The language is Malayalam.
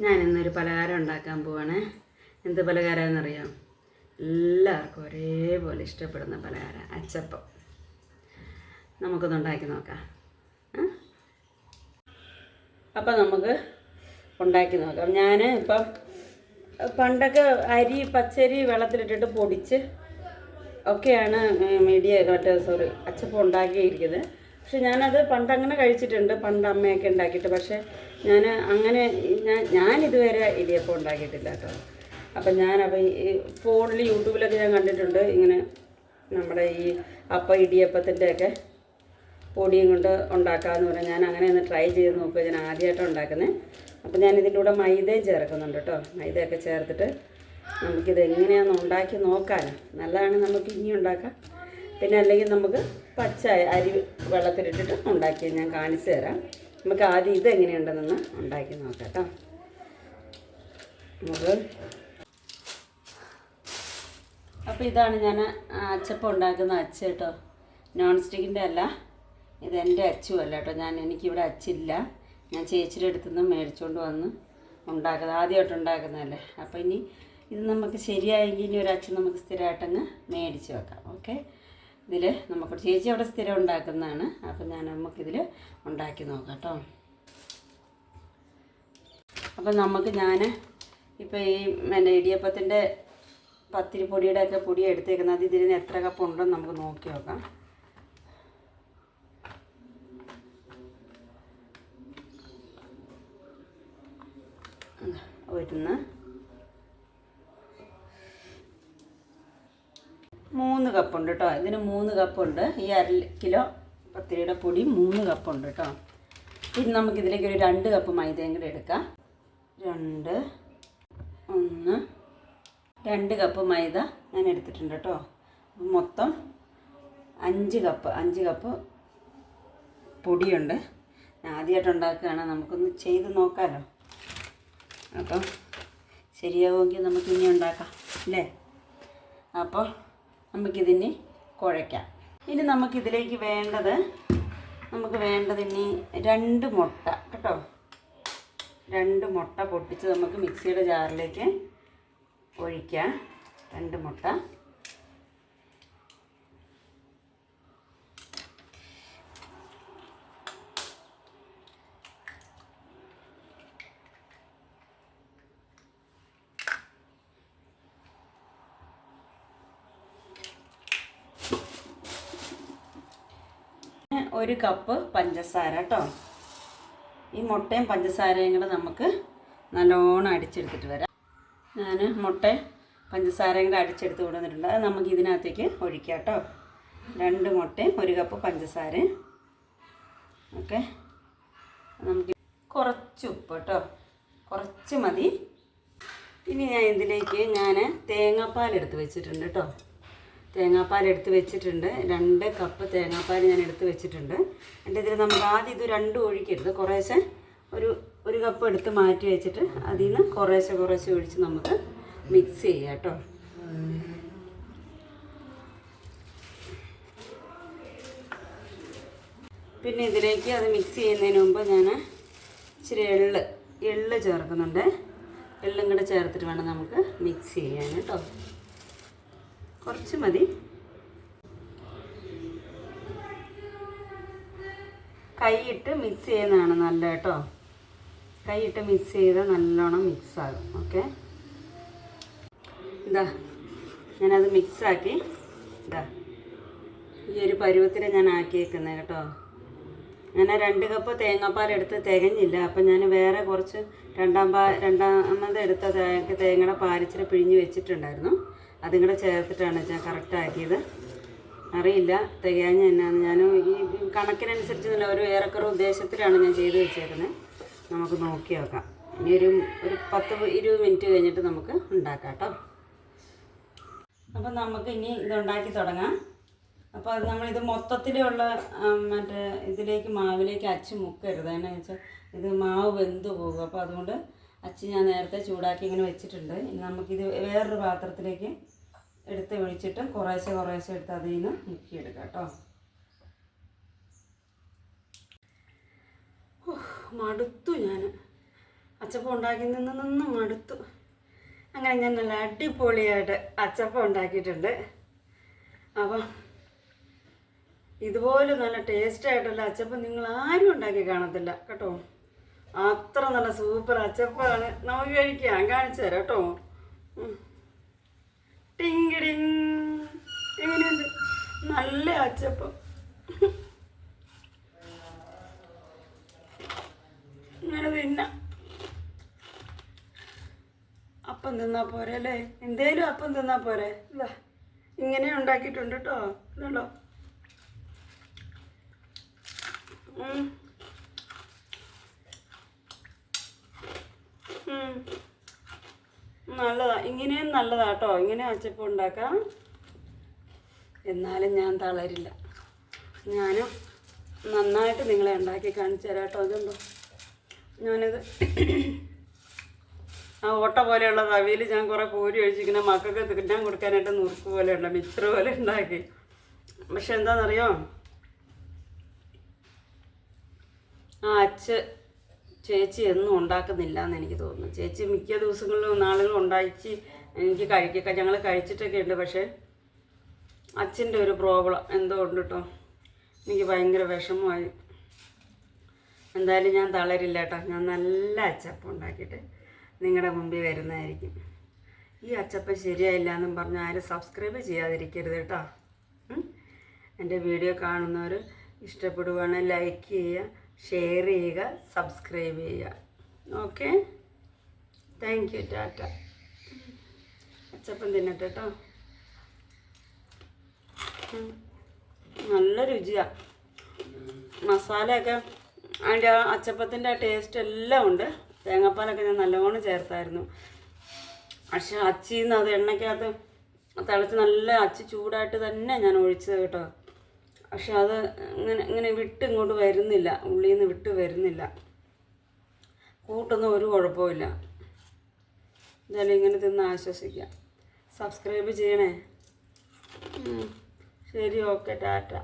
ഞാൻ ഇന്നൊരു പലഹാരം ഉണ്ടാക്കാൻ പോവാണ്. എന്ത് പലഹാരമെന്നറിയാം എല്ലാവർക്കും ഒരേപോലെ ഇഷ്ടപ്പെടുന്ന പലഹാരം. അച്ചപ്പം. നമുക്കൊന്ന് ഉണ്ടാക്കി നോക്കാം? അപ്പം നമുക്ക് ഉണ്ടാക്കി നോക്കാം. ഞാൻ ഇപ്പം പണ്ടൊക്കെ അരി പച്ചരി വെള്ളത്തിലിട്ടിട്ട് പൊടിച്ച് ഒക്കെയാണ് മീഡിയ മറ്റേ സോറി അച്ചപ്പം ഉണ്ടാക്കിയിരിക്കുന്നത്. പക്ഷെ ഞാനത് പണ്ട് അങ്ങനെ കഴിച്ചിട്ടുണ്ട് പണ്ട് അമ്മയൊക്കെ ഉണ്ടാക്കിയിട്ട്. പക്ഷേ ഞാൻ അങ്ങനെ ഞാൻ ഞാൻ ഇതുവരെ ഇടിയപ്പം ഉണ്ടാക്കിയിട്ടില്ല കേട്ടോ. അപ്പം ഞാനപ്പോൾ ഈ ഫോണിൽ യൂട്യൂബിലൊക്കെ ഞാൻ കണ്ടിട്ടുണ്ട് ഇങ്ങനെ നമ്മുടെ ഈ അപ്പം ഇടിയപ്പത്തിന്റെയൊക്കെ പൊടിയും കൊണ്ട് ഉണ്ടാക്കാമെന്ന് പറഞ്ഞാൽ ഞാൻ അങ്ങനെ ഒന്ന് ട്രൈ ചെയ്ത് നോക്കുക ഞാൻ ആദ്യമായിട്ടാണ് ഉണ്ടാക്കുന്നത് അപ്പോൾ ഞാൻ ഇതിന്റെ കൂടെ മൈദയും ചേർക്കുന്നുണ്ട് കേട്ടോ. മൈദയൊക്കെ ചേർത്തിട്ട് നമുക്കിത് എങ്ങനെയാണെന്ന് ഉണ്ടാക്കി നോക്കാൻ നല്ലതാണ് നമുക്ക് ഇനി ഉണ്ടാക്കാം. പിന്നെ അല്ലെങ്കിൽ നമുക്ക് പച്ച അരി വെള്ളത്തിലിട്ടിട്ട് ഉണ്ടാക്കി ഞാൻ കാണിച്ചു തരാം. നമുക്ക് ആദ്യം ഇത് എങ്ങനെയുണ്ടെന്നൊന്ന് ഉണ്ടാക്കി നോക്കാം കേട്ടോ. നമുക്ക് അപ്പോൾ ഇതാണ് ഞാൻ അച്ചപ്പം ഉണ്ടാക്കുന്ന അച്ച കേട്ടോ. നോൺ സ്റ്റിക്കിന്റെ അല്ല ഇത് എന്റെ അച്ചും കേട്ടോ. ഞാൻ എനിക്കിവിടെ അച്ചില്ല. ഞാൻ ചേച്ചിയുടെ അടുത്തു നിന്ന് മേടിച്ചുകൊണ്ട് വന്ന് ഉണ്ടാക്കുന്നത് ആദ്യമായിട്ട് ഉണ്ടാക്കുന്നതല്ലേ. അപ്പോൾ ഇനി ഇത് നമുക്ക് ശരിയായെങ്കിൽ ഇനി ഒരു അച്ഛൻ നമുക്ക് സ്ഥിരമായിട്ടങ്ങ് മേടിച്ച് വെക്കാം. ഓക്കെ ഇതിൽ നമുക്ക് ചേച്ചി അവിടെ സ്ഥിരം ഉണ്ടാക്കുന്നതാണ്. അപ്പം ഞാൻ നമുക്കിതിൽ ഉണ്ടാക്കി നോക്കാം കേട്ടോ. അപ്പം നമുക്ക് ഞാൻ ഇപ്പോൾ ഈ എന്റെ ഇടിയപ്പത്തിന്റെ പത്തിരി പൊടിയുടെ ഒക്കെ പൊടി എടുത്തേക്കുന്നത്. ഇതിൽ നിന്ന് എത്ര കപ്പ് ഉണ്ടെന്ന് നമുക്ക് നോക്കി നോക്കാം. വരുന്ന മൂന്ന് കപ്പുണ്ട് കേട്ടോ ഇതിന് മൂന്ന് കപ്പുണ്ട്. ഈ അര കിലോ പത്തിരിയുടെ പൊടി മൂന്ന് കപ്പുണ്ട് കേട്ടോ ഇനി നമുക്കിതിലേക്ക് ഒരു രണ്ട് കപ്പ് മൈദയും കൂടെ എടുക്കാം. രണ്ട് ഒന്ന് രണ്ട് കപ്പ് മൈദ ഞാൻ എടുത്തിട്ടുണ്ട് കേട്ടോ മൊത്തം അഞ്ച് കപ്പ് അഞ്ച് കപ്പ് പൊടിയുണ്ട്. ഞാൻ ആദ്യമായിട്ട് ഉണ്ടാക്കുകയാണ്. നമുക്കൊന്ന് ചെയ്ത് നോക്കാമല്ലോ അപ്പം ശരിയാവുമെങ്കിൽ നമുക്ക് ഇനി ഉണ്ടാക്കാം. അല്ലേ? അപ്പോൾ നമുക്കിതിന് കുഴയ്ക്കാം. ഇനി നമുക്കിതിലേക്ക് വേണ്ടത് നമുക്ക് വേണ്ടത് ഇനി രണ്ട് മുട്ട കേട്ടോ? രണ്ട് മുട്ട പൊട്ടിച്ച് നമുക്ക് മിക്സിയുടെ ജാറിലേക്ക് ഒഴിക്കാം. രണ്ട് മുട്ട. ഒരു കപ്പ് പഞ്ചസാര കേട്ടോ. ഈ മുട്ടയും പഞ്ചസാരയും കൂടെ നമുക്ക് നല്ലോണം അടിച്ചെടുത്തിട്ട് വരാം. ഞാൻ മുട്ട പഞ്ചസാരയും കൂടെ അടിച്ചെടുത്ത് കൊണ്ടുവന്നിട്ടുണ്ട്. അത് നമുക്ക് ഇതിനകത്തേക്ക് ഒഴിക്കാം കേട്ടോ. രണ്ട് മുട്ടയും ഒരു കപ്പ് പഞ്ചസാരയും. ഓക്കെ. നമുക്ക് കുറച്ച് ഉപ്പ് കേട്ടോ. കുറച്ച് മതി. ഇനി ഞാൻ ഇതിലേക്ക് ഞാൻ തേങ്ങാപ്പാൽ എടുത്ത് വെച്ചിട്ടുണ്ട് കേട്ടോ. തേങ്ങാപ്പാൽ എടുത്ത് വെച്ചിട്ടുണ്ട്. രണ്ട് കപ്പ് തേങ്ങാപ്പാൽ ഞാൻ എടുത്ത് വെച്ചിട്ടുണ്ട്. എന്റെ ഇതിൽ നമുക്ക് ആദ്യം ഇത് രണ്ടും ഒഴിക്കരുത്. കുറേശ്ശെ ഒരു ഒരു കപ്പ് എടുത്ത് മാറ്റി വെച്ചിട്ട് അതിൽ നിന്ന് കുറേശ്ശെ കുറേശ്ശെ ഒഴിച്ച് നമുക്ക് മിക്സ് ചെയ്യാം കേട്ടോ. പിന്നെ ഇതിലേക്ക് അത് മിക്സ് ചെയ്യുന്നതിന് മുമ്പ് ഞാൻ ഇച്ചിരി എള്ള് എള്ള് ചേർക്കുന്നുണ്ട്. എള്ളും കൂടെ ചേർത്തിട്ട് വേണം നമുക്ക് മിക്സ് ചെയ്യാൻ കേട്ടോ. കുറച്ച് മതി. കൈയിട്ട് മിക്സ് ചെയ്യുന്നതാണ് നല്ല കേട്ടോ. കൈയിട്ട് മിക്സ് ചെയ്താൽ നല്ലോണം മിക്സ് ആകും. ഓക്കെ ഇതാ ഞാനത് മിക്സാക്കി ഇതാ ഈ ഒരു പരുവത്തിൽ ഞാൻ ആക്കിയേക്കുന്നത് കേട്ടോ. ഞാൻ രണ്ട് കപ്പ് തേങ്ങാപ്പാൽ എടുത്ത് തികഞ്ഞില്ല. അപ്പം ഞാൻ വേറെ കുറച്ച് രണ്ടാം പാ രണ്ടാമത് എടുത്ത തേങ്ങയുടെ പാലിച്ചിരി പിഴിഞ്ഞ് വെച്ചിട്ടുണ്ടായിരുന്നു. അതും കൂടെ ചേർത്തിട്ടാണ് ഞാൻ കറക്റ്റ് ആക്കിയത്. അറിയില്ല തികയാഞ്ഞ എന്നാന്ന് ഞാൻ ഈ കണക്കിനനുസരിച്ച് ഒരു ഏറെക്കുറെ ഉദ്ദേശത്തിലാണ് ഞാൻ ചെയ്ത് വെച്ചേക്കുന്നത്. നമുക്ക് നോക്കി നോക്കാം. ഇനി ഒരു ഒരു പത്ത് ഇരുപത് മിനിറ്റ് കഴിഞ്ഞിട്ട് നമുക്ക് ഉണ്ടാക്കാം കേട്ടോ. അപ്പം നമുക്ക് ഇനി ഇതുണ്ടാക്കി തുടങ്ങാം. അപ്പോൾ അത് നമ്മളിത് മൊത്തത്തിലുള്ള മറ്റേ ഇതിലേക്ക് മാവിലേക്ക് അച്ച് മുക്കരുത്. എന്നാ വെച്ചാൽ ഇത് മാവ് വെന്ത് പോകും. അപ്പോൾ അതുകൊണ്ട് അച്ച് ഞാൻ നേരത്തെ ചൂടാക്കി ഇങ്ങനെ വെച്ചിട്ടുണ്ട്. ഇനി നമുക്കിത് വേറൊരു പാത്രത്തിലേക്ക് എടുത്ത് ഒഴിച്ചിട്ട് കുറേശ്ശെ കുറേശ്ശെ എടുത്ത് അതിൽ നിന്ന് മുക്കിയെടുക്കാം കേട്ടോ. മടുത്തു ഞാൻ. അച്ചപ്പം ഉണ്ടാക്കി നിന്ന് നിന്ന് മടുത്തു. അങ്ങനെ ഞാൻ നല്ല അടിപൊളിയായിട്ട് അച്ചപ്പം ഉണ്ടാക്കിയിട്ടുണ്ട്. അപ്പം ഇതുപോലെ നല്ല ടേസ്റ്റായിട്ടുള്ള അച്ചപ്പം നിങ്ങൾ ആരും ഉണ്ടാക്കി കാണത്തില്ല. കേട്ടോ. അത്ര നല്ല സൂപ്പർ അച്ചപ്പാണ്. നമുക്ക് കഴിക്കാം കാണിച്ചു തരാം കേട്ടോ. എങ്ങനെയുണ്ട്? നല്ല അച്ചപ്പം. ഇങ്ങനെ തിന്നാം. അപ്പം തിന്നാ പോരെ അല്ലേ? എന്തേലും അപ്പം തിന്നാ പോരെ. ഇതാ ഇങ്ങനെ ഉണ്ടാക്കിയിട്ടുണ്ട് കേട്ടോ. ഇതുണ്ടോ? നല്ലതാ. ഇങ്ങനെയും നല്ലതാ കേട്ടോ ഇങ്ങനെ അച്ചപ്പം ഉണ്ടാക്കാം. എന്നാലും ഞാൻ തളരില്ല. ഞാനും നന്നായിട്ട് നിങ്ങളെ ഉണ്ടാക്കി കാണിച്ചു തരാം കേട്ടോ അതുണ്ടോ ഞാനത് ആ ഓട്ട പോലെയുള്ള തവിയിൽ ഞാൻ കുറേ പൂരി ഒഴിച്ചിങ്ങനെ മക്കൾക്ക് തിന്നാൻ കൊടുക്കാനായിട്ട് നുറുക്ക് പോലെ ഉണ്ട് മിച്ചർ പോലെ ഉണ്ടാക്കി. പക്ഷെ എന്താണെന്നറിയോ ആ അച്ഛ ചേച്ചി എന്നും ഉണ്ടാക്കുന്നില്ല എന്ന് എനിക്ക് തോന്നുന്നു. ചേച്ചി മിക്ക ദിവസങ്ങളിലും നാളുകളും ഉണ്ടാക്കി എനിക്ക് കഴിക്കുക ഞങ്ങൾ കഴിച്ചിട്ടൊക്കെ ഉണ്ട്. പക്ഷേ അച്ഛന്റെ ഒരു പ്രോബ്ലം എന്തോ ഉണ്ട് കേട്ടോ. എനിക്ക് ഭയങ്കര വിഷമമായി. എന്തായാലും ഞാൻ തളരില്ല കേട്ടോ. ഞാൻ നല്ല അച്ചപ്പം ഉണ്ടാക്കിയിട്ട് നിങ്ങളുടെ മുമ്പിൽ വരുന്നതായിരിക്കും. ഈ അച്ചപ്പം ശരിയായില്ല എന്നും പറഞ്ഞ് ആരും സബ്സ്ക്രൈബ് ചെയ്യാതിരിക്കരുത് കേട്ടോ. എന്റെ വീഡിയോ കാണുന്നവർ ഇഷ്ടപ്പെടുവാണെങ്കിൽ ലൈക്ക് ചെയ്യുക. ഷെയർ ചെയ്യുക സബ്സ്ക്രൈബ് ചെയ്യുക. ഓക്കെ? Thank you tata. അച്ചപ്പം തിന്നട്ടെ കേട്ടോ നല്ല രുചിയാണ് മസാലയൊക്കെ അതിന്റെ അച്ചപ്പത്തിന്റെ ടേസ്റ്റ് എല്ലാം ഉണ്ട്. തേങ്ങാപ്പാലൊക്കെ ഞാൻ നല്ലോണം ചേർത്തായിരുന്നു. പക്ഷെ അച്ചിന്ന് അത് എണ്ണയ്ക്കകത്ത് തിളച്ച് നല്ല അച്ചി ചൂടായിട്ട് തന്നെ ഞാൻ ഒഴിച്ചത് കേട്ടോ. പക്ഷെ അത് ഇങ്ങനെ ഇങ്ങനെ വിട്ട് ഇങ്ങോട്ട് വരുന്നില്ല. ഉള്ളിൽ നിന്ന് വിട്ട് വരുന്നില്ല. കൂട്ടൊന്നും ഒരു കുഴപ്പമില്ല എന്തായാലും ഇങ്ങനെ തിന്ന് ആശ്വസിക്കാം. സബ്സ്ക്രൈബ് ചെയ്യണേ. ശരി ഓക്കെ ടാറ്റ.